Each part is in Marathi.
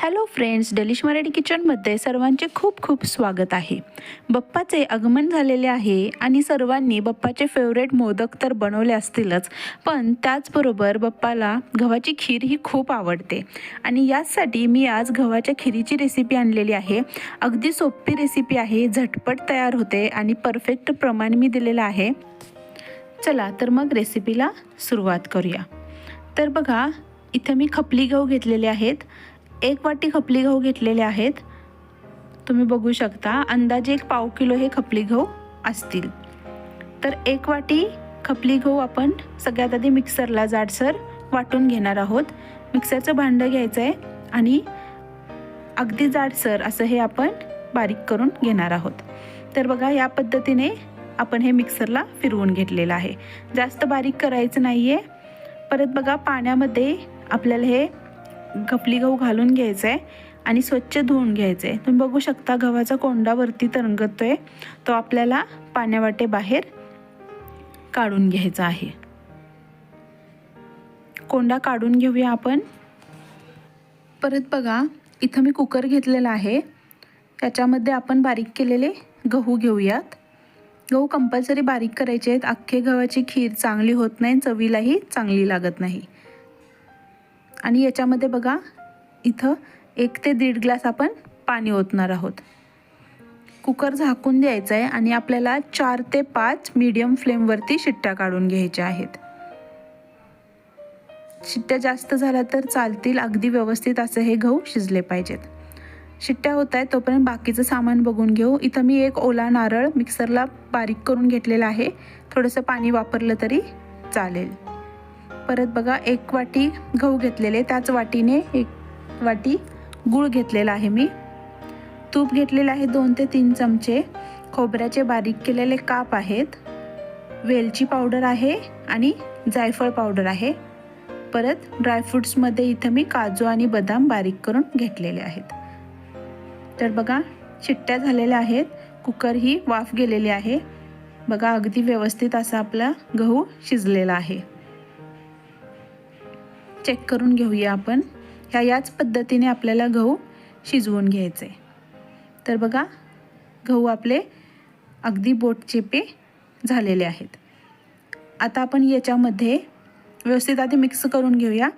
हॅलो फ्रेंड्स डेलिश मराठी किचनमध्ये सर्वांचे खूप खूप स्वागत आहे. बप्पाचे आगमन झालेले आहे आणि सर्वांनी बप्पाचे फेवरेट मोदक तर बनवले असतीलच पण त्याचबरोबर बप्पाला गव्हाची खीर ही खूप आवडते. आणि याचसाठी मी आज गव्हाच्या खिरीची रेसिपी आणलेली आहे. अगदी सोपी रेसिपी आहे झटपट तयार होते आणि परफेक्ट प्रमाण मी दिलेलं आहे. चला तर मग रेसिपीला सुरुवात करूया. तर बघा इथे मी खपली गहू घेतलेले आहेत. एक वाटी खपली गहू घेतलेले आहेत. तुम्ही बघू शकता अंदाजे एक पाव किलो हे खपली गहू असतील. तर एक वाटी खपली गहू आपण सगळ्यात आधी मिक्सरला जाडसर वाटून घेणार आहोत. मिक्सरचं भांडं घ्यायचं आहे आणि अगदी जाडसर असं हे आपण बारीक करून घेणार आहोत. तर बघा या पद्धतीने आपण हे मिक्सरला फिरवून घेतलेलं आहे. जास्त बारीक करायचं नाही आहे परत बघा पाण्यामध्ये आपल्याला हे खपली गहू घालून घ्यायचा आहे आणि स्वच्छ धुवून घ्यायचं आहे तुम्ही बघू शकता गव्हाचा कोंडा वरती तरंगतो आहे तो आपल्याला पाण्यावाटे बाहेर काढून घ्यायचा आहे. कोंडा काढून घेऊया आपण. परत बघा इथं मी कुकर घेतलेला आहे. त्याच्यामध्ये आपण बारीक केलेले गहू घेऊयात. गहू कंपल्सरी बारीक करायचे आहेत. अख्खे गव्हाची खीर चांगली होत नाही चवीलाही चांगली लागत नाही. आणि याच्यामध्ये बघा इथं एक ते दीड ग्लास आपण पाणी ओतणार आहोत. कुकर झाकून द्यायचं आहे आणि आपल्याला चार ते पाच मीडियम फ्लेमवरती शिट्ट्या काढून घ्यायच्या आहेत. शिट्ट्या जास्त झाल्या तर चालतील अगदी व्यवस्थित असं हे गहू शिजले पाहिजेत. शिट्ट्या होत आहेत तोपर्यंत बाकीचं सामान बघून घेऊ. इथं मी एक ओला नारळ मिक्सरला बारीक करून घेतलेला आहे. थोडंसं पाणी वापरलं तरी चालेल. परत बघा एक वाटी गहू घेतलेले त्याच वाटीने एक वाटी गूळ घेतलेला आहे मी. तूप घेतलेलं आहे दोन ते तीन चमचे. खोबऱ्याचे बारीक केलेले काप आहेत. वेलची पावडर आहे आणि जायफळ पावडर आहे. परत ड्रायफ्रूट्समध्ये इथं मी काजू आणि बदाम बारीक करून घेतलेले आहेत. तर बघा चिट्ट्या झालेल्या आहेत. कुकर ही वाफ गेलेली आहे. बघा अगदी व्यवस्थित असा आपला गहू शिजलेला आहे. चेक करून घेऊया आपण. ह्या याच पद्धतीने आपल्याला गहू शिजवून घ्यायचे. तर बघा गहू आपले अगदी बोट चेपे झालेले आहेत. आता आपण याच्यामध्ये व्यवस्थित आधी मिक्स करून घेऊया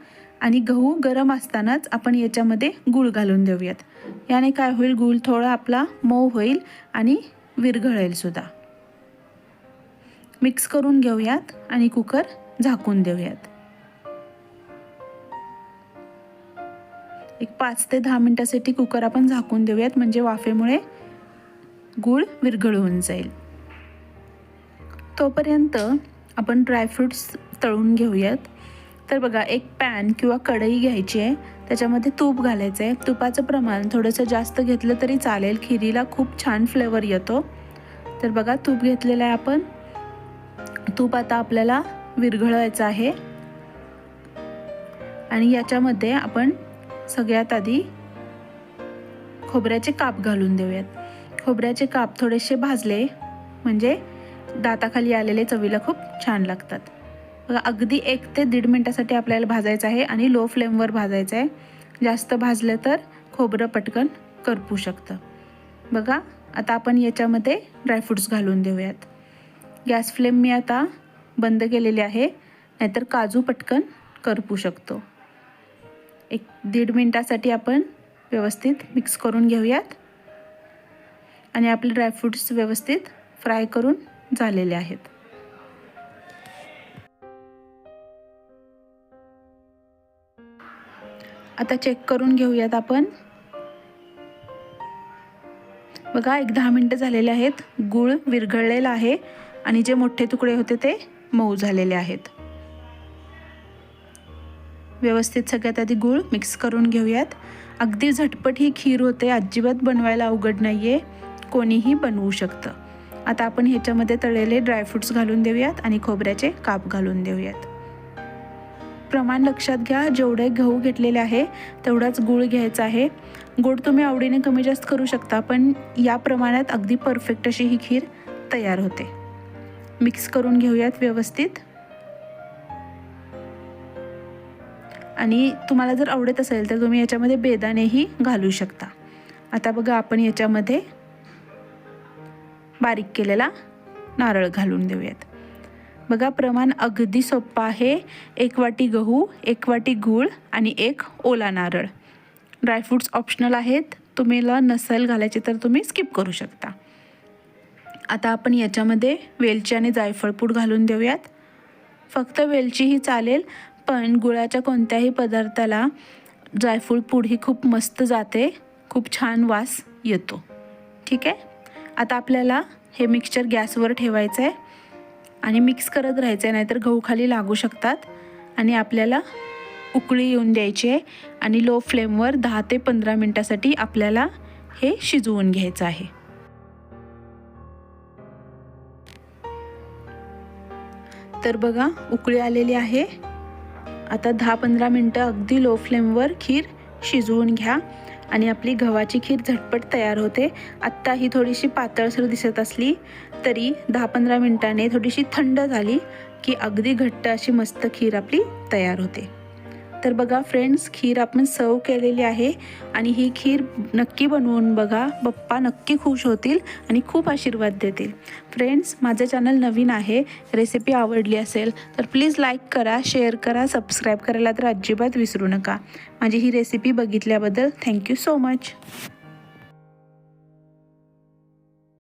आणि गहू गरम असतानाच आपण याच्यामध्ये गूळ घालून देऊयात. याने काय होईल गूळ थोडा आपला मऊ होईल आणि विरघळेल सुद्धा. मिक्स करून घेऊयात आणि कुकर झाकून देऊयात. एक पाच ते दहा मिनटासाठी कुकर आपण झाकून देऊयात. म्हणजे वाफेमुळे गूळ विरघळून जाईल. तोपर्यंत आपण ड्रायफ्रूट्स तळून घेऊयात. तर बघा एक पॅन किंवा कढई घ्यायची आहे. त्याच्यामध्ये तूप घालायचं आहे. तुपाचं प्रमाण थोडंसं जास्त घेतलं तरी चालेल. खिरीला खूप छान फ्लेवर येतो. तर बघा तूप घेतलेलं आहे आपण. तूप आता आपल्याला विरघळवायचं आहे. आणि याच्यामध्ये आपण सगळ्यात आधी खोबऱ्याचे काप घालून देऊयात. खोबऱ्याचे काप थोडेसे भाजले म्हणजे दाताखाली आलेले चवीला खूप छान लागतात. बघा अगदी एक ते दीड मिनटासाठी आपल्याला भाजायचं आहे आणि लो फ्लेमवर भाजायचं आहे. जास्त भाजलं तर खोबरं पटकन करपू शकतं. बघा आता आपण याच्यामध्ये ड्रायफ्रूट्स घालून देऊयात. गॅस फ्लेम मी आता बंद केलेली आहे नाहीतर काजू पटकन करपू शकतो. एक दीड मिनटासाठी आपण व्यवस्थित मिक्स करून घेऊयात. आणि आपले ड्रायफ्रूट्स व्यवस्थित फ्राय करून झालेले आहेत. आता चेक करून घेऊयात आपण. बघा एक दहा मिनटं झालेले आहेत. गूळ विरघळलेला आहे आणि जे मोठे तुकडे होते ते मऊ झालेले आहेत. व्यवस्थित सगळ्यात आधी गूळ मिक्स करून घेऊयात. अगदी झटपट ही खीर होते अजिबात बनवायला अवघड नाही आहे कोणीही बनवू शकतं. आता आपण ह्याच्यामध्ये तळलेले ड्रायफ्रूट्स घालून देऊयात आणि खोबऱ्याचे काप घालून देऊयात. प्रमाण लक्षात घ्या जेवढे गहू घेतलेले आहे तेवढाच गूळ घ्यायचा आहे. गोड तुम्ही आवडीने कमी जास्त करू शकता पण या प्रमाणात अगदी परफेक्ट अशी ही खीर तयार होते. मिक्स करून घेऊयात व्यवस्थित. आणि तुम्हाला जर आवडत असेल तर तुम्ही याच्यामध्ये बेदाणेही घालू शकता. आता बघा आपण याच्यामध्ये बारीक केलेला नारळ घालून देऊयात. बघा प्रमाण अगदी सोपं आहे. एक वाटी गहू एक वाटी गूळ आणि एक ओला नारळ. ड्रायफ्रूट्स ऑप्शनल आहेत. तुम्हाला नसेल घालायचे तर तुम्ही स्किप करू शकता. आता आपण याच्यामध्ये वेलची आणि जायफळपूड घालून देऊयात. फक्त वेलची ही चालेल. पण गुळाच्या कोणत्याही पदार्थाला जायफूळ पूड ही खूप मस्त जाते खूप छान वास येतो. ठीक आहे? आता आपल्याला हे मिक्सचर गॅसवर ठेवायचं आहे आणि मिक्स करत राहायचं आहे नाहीतर गहू खाली लागू शकतात आणि आपल्याला उकळी येऊन द्यायची आहे आणि लो फ्लेमवर दहा ते पंधरा मिनटासाठी आपल्याला हे शिजवून घ्यायचं आहे. तर बघा उकळी आलेली आहे. आता दहा पंधरा मिनटं अगदी लो फ्लेमवर खीर शिजवून घ्या. आणि आपली गव्हाची खीर झटपट तयार होते. आत्ता ही थोडीशी पातळसर दिसत असली तरी दहा पंधरा मिनटाने थोडीशी थंड झाली की अगदी घट्ट अशी मस्त खीर आपली तयार होते. तर बघा फ्रेंड्स खीर आपण सर्व केलेली आहे आणि ही खीर नक्की बनवून बघा. बप्पा नक्की खुश होतील आणि खूप आशीर्वाद देतील. फ्रेंड्स माझं चॅनल नवीन आहे रेसिपी आवडली असेल तर प्लीज लाईक करा शेअर करा सबस्क्राईब करायला तर अजिबात विसरू नका. माझी ही रेसिपी बघितल्याबद्दल थँक्यू सो मच